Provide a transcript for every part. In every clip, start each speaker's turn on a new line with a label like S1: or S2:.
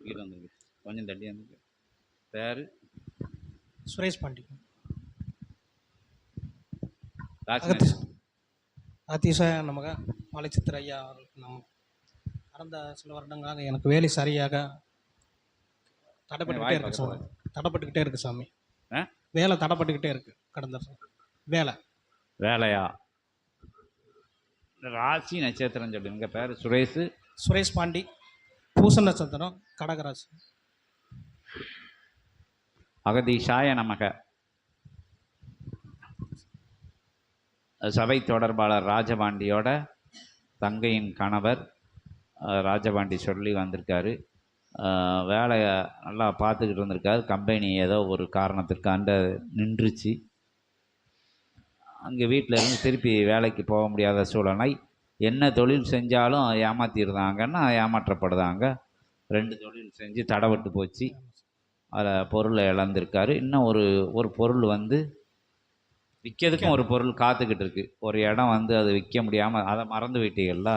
S1: கீழே வந்துருக்கு கொஞ்சம் தள்ளி வந்து பேர்
S2: சுரேஷ் பாண்டி.
S1: ராசி
S2: அகத்தீச நமக பாலச்சித்திர ஐயா அவர்களுக்கு நம் கடந்த சில வருடங்களாக எனக்கு வேலை சரியாக தடைப்பட்டுக்கிட்டே இருக்கு சாமி. தடைப்பட்டுக்கிட்டே இருக்கு சாமி? வேலை தடைப்பட்டுக்கிட்டே இருக்கு கடந்த வேலை.
S1: வேலையா? ராசி நட்சத்திரம் சொல்லுங்க. பேர்? சுரேஷ்.
S2: சுரேஷ் பாண்டி. பூச நட்சத்திரம் கடகராசி.
S1: அகதீஷாய நமக. சபை தொடர்பாளர் ராஜபாண்டியோட தங்கையின் கணவர் ராஜபாண்டி சொல்லி வந்திருக்காரு. வேலையை நல்லா பார்த்துக்கிட்டு இருந்திருக்காரு. கம்பெனி ஏதோ ஒரு காரணத்திற்காண்ட நின்றுச்சு. அங்கே வீட்டில் இருந்து திருப்பி வேலைக்கு போக முடியாத சூழ்நிலை. என்ன தொழில் செஞ்சாலும் ஏமாத்திடுதாங்கன்னா ஏமாற்றப்படுதாங்க. ரெண்டு தொழில் செஞ்சு தடப்பட்டு போச்சு. அதில் பொருளை இழந்திருக்காரு. இன்னும் ஒரு ஒரு பொருள் வந்து விற்கிறதுக்கும் ஒரு பொருள் காத்துக்கிட்டு இருக்கு. ஒரு இடம் வந்து அது விற்க முடியாமல் அதை மறந்து விட்டீங்களா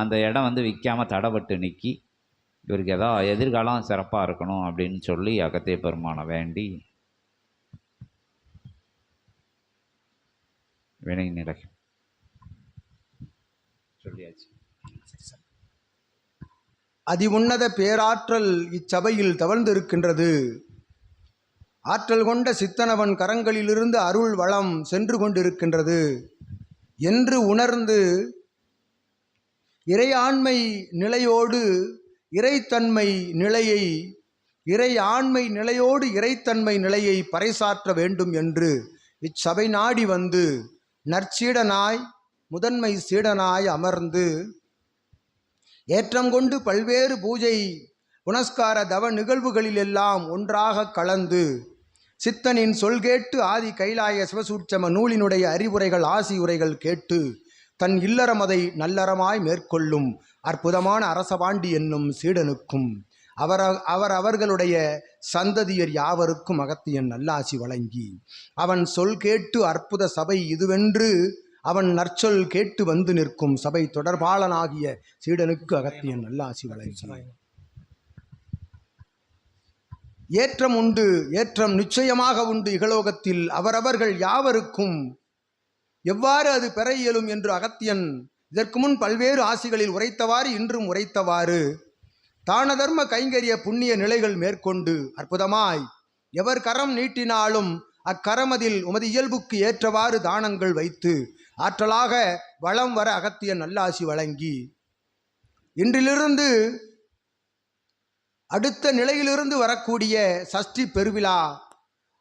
S1: அந்த இடம் வந்து விற்காம தடைப்பட்டு நிற்கி இவருக்கு ஏதோ எதிர்காலம் சிறப்பாக இருக்கணும் அப்படின்னு சொல்லி அகத்திய பெருமானை வேண்டி வினை நிலை. சொல்லியாச்சு
S3: அதிஉன்னத பேராற்றல் இச்சபையில் தவழ்ந்திருக்கின்றது. ஆற்றல் கொண்ட சித்தனவன் கரங்களிலிருந்து அருள் வளம் சென்று கொண்டிருக்கின்றது. என்று உணர்ந்து இறையாண்மை நிலையோடு இறைத்தன்மை நிலையை இறை ஆண்மை நிலையோடு இறைத்தன்மை நிலையை பறைசாற்ற வேண்டும் என்று இச்சபை நாடி வந்து நற்சீடனாய் முதன்மை சீடனாய் அமர்ந்து ஏற்றம் கொண்டு பல்வேறு பூஜை புனஸ்கார தவ நிகழ்வுகளிலெல்லாம் ஒன்றாக கலந்து சித்தனின் சொல் கேட்டு ஆதி கைலாய சிவசூட்சம நூலினுடைய அறிவுரைகள் ஆசியுரைகள் கேட்டு தன் இல்லறம் அதை நல்லறமாய் மேற்கொள்ளும் அற்புதமான அரசபாண்டி என்னும் சீடனுக்கும் அவர் அவர் அவர்களுடைய சந்ததியர் யாவருக்கும் அகத்தியன் நல்லாசி வழங்கி அவன் சொல் கேட்டு அற்புத சபை இதுவென்று அவன் நற்சொல் கேட்டு வந்து நிற்கும் சபை தொடர்பாளனாகிய சீடனுக்கு அகத்தியன் நல்லாசி வழங்கி. ஏற்றம் உண்டு ஏற்றம் நிச்சயமாக உண்டு இகலோகத்தில். அவரவர்கள் யாவருக்கும் எவ்வாறு அது பெற இயலும் என்று அகத்தியன் இதற்கு முன் பல்வேறு ஆசிகளில் உரைத்தவாறு இன்றும் உரைத்தவாறு தானதர்ம கைங்கரிய புண்ணிய நிலைகள் மேற்கொண்டு அற்புதமாய் எவர் கரம் நீட்டினாலும் அக்கரமதில் உமது இயல்புக்கு ஏற்றவாறு தானங்கள் வைத்து ஆற்றலாக வளம் வர அகத்திய நல்லாசி வழங்கி இன்றிலிருந்து அடுத்த நிலையிலிருந்து வரக்கூடிய சஷ்டி பெருவிழா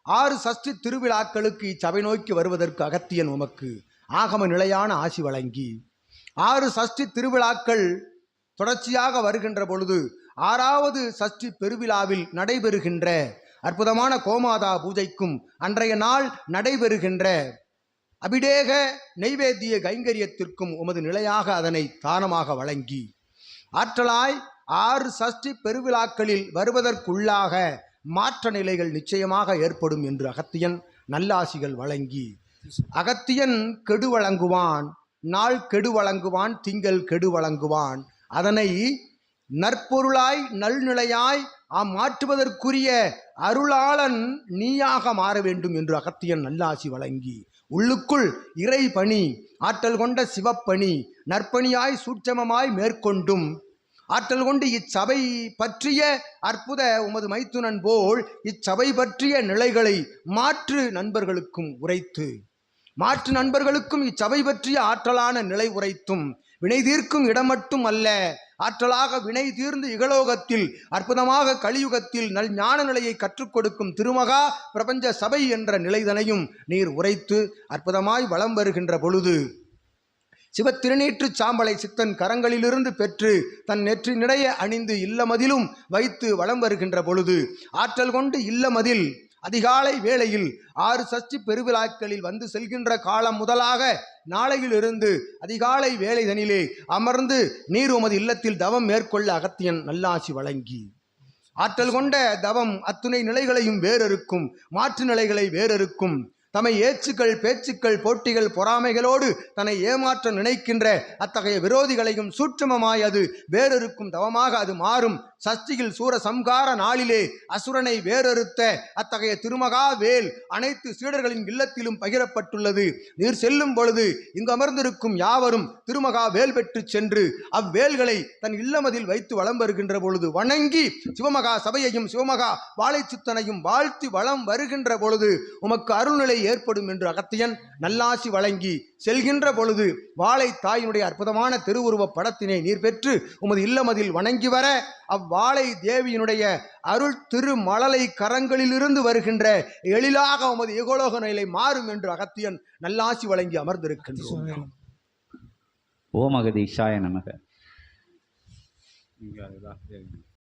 S3: ஆறு சஷ்டி திருவிழாக்களுக்கு இச்சபை நோக்கி வருவதற்கு அகத்தியன் உமக்கு ஆகம நிலையான ஆசி வழங்கி ஆறு சஷ்டி திருவிழாக்கள் தொடர்ச்சியாக வருகின்ற பொழுது ஆறாவது சஷ்டி பெருவிழாவில் நடைபெறுகின்ற அற்புதமான கோமாதா பூஜைக்கும் அன்றைய நாள் நடைபெறுகின்ற அபிடேக நெய்வேத்திய கைங்கரியத்திற்கும் உமது நிலையாக அதனை தானமாக வழங்கி. ஆற்றலாய் ஆறு சஷ்டி பெருவிழாக்களில் வருவதற்குள்ளாக மாற்ற நிலைகள் நிச்சயமாக ஏற்படும் என்று அகத்தியன் நல்லாசிகள் வழங்கி. அகத்தியன் கெடு வழங்குவான் நாள் கெடு வழங்குவான் திங்கள் கெடு வழங்குவான். அதனை நற்பொருளாய் நல்நிலையாய் ஆம் மாற்றுவதற்குரிய அருளாளன் நீயாக மாற வேண்டும் என்று அகத்தியன் நல்லாசி வழங்கி. உள்ளுக்குள் இறை பணி ஆற்றல் கொண்ட சிவப்பணி நற்பணியாய் சூட்சமமாய் மேற்கொண்டும். ஆற்றல் கொண்டு இச்சபை பற்றிய அற்புத உமது மைத்துனன் போல் இச்சபை பற்றிய நிலைகளை மாற்று நண்பர்களுக்கும் உரைத்து. மாற்று நண்பர்களுக்கும் இச்சபை பற்றிய ஆற்றலான நிலை உரைத்தும் வினை தீர்க்கும் இடம் மட்டும் அல்ல ஆற்றலாக வினை தீர்ந்து இகலோகத்தில் அற்புதமாக கலியுகத்தில் நல் ஞான நிலையை கற்றுக் கொடுக்கும் திருமகா பிரபஞ்ச சபை என்ற நிலைதனையும் நீர் உரைத்து அற்புதமாய் வலம் வருகின்ற பொழுது சிவத்திருநீற்று சாம்பலை சித்தன் கரங்களிலிருந்து பெற்று தன் நெற்றி நிறைய அணிந்து இல்லமதிலும் வைத்து வலம் வருகின்ற பொழுது ஆற்றல் கொண்டு இல்லமதில் அதிகாலை வேளையில் ஆறு சஷ்டி பெருவிழாக்களில் வந்து செல்கின்ற காலம் முதலாக நாளையிலிருந்து அதிகாலை வேலைதனிலே அமர்ந்து நீர் உமது இல்லத்தில் தவம் மேற்கொள்ள அகத்தியன் நல்லாசி வழங்கி. ஆற்றல் கொண்ட தவம் அத்துணை நிலைகளையும் வேறறுக்கும் மாற்று நிலைகளை வேறறுக்கும். தம்மை ஏச்சுக்கள் பேச்சுக்கள் போட்டிகள் பொறாமைகளோடு தன்னை ஏமாற்ற நினைக்கின்ற அத்தகைய விரோதிகளையும் சூட்சமமாய் அது வேறொருக்கும் தவமாக அது மாறும். சஷ்டியில் சூர சம்கார நாளிலே அசுரனை வேறொருத்த அத்தகைய திருமகா வேல் அனைத்து சீடர்களின் இல்லத்திலும் பகிரப்பட்டுள்ளது. நீர் செல்லும் பொழுது இங்கு அமர்ந்திருக்கும் யாவரும் திருமகா வேல் பெற்று சென்று அவ்வேல்களை தன் இல்லமதில் வைத்து வலம் வருகின்ற பொழுது வணங்கி சிவமகா சபையையும் சிவமகா வாழைச்சித்தனையும் வாழ்த்தி வளம் வருகின்ற பொழுது உமக்கு அருள்நிலை ஏற்படும் என்று அகத்தியன் நல்லாசி வழங்கி செல்கின்ற பொழுது வாழை தாயினுடைய அற்புதமான திருவுருவப் படத்தினை நீர் பெற்று உமது இல்லமதில் வணங்கி வர அவ்வாழை தேவியினுடைய அருள் திருமழலை கரங்களிலிருந்து வருகின்ற எழிலாக உமது ஏகோலோக நிலை மாறும் என்று அகத்தியன் நல்லாசி வழங்கி அமர்ந்திருக்கின்றோம்.
S1: ஓம் அகதீஷாய நமக.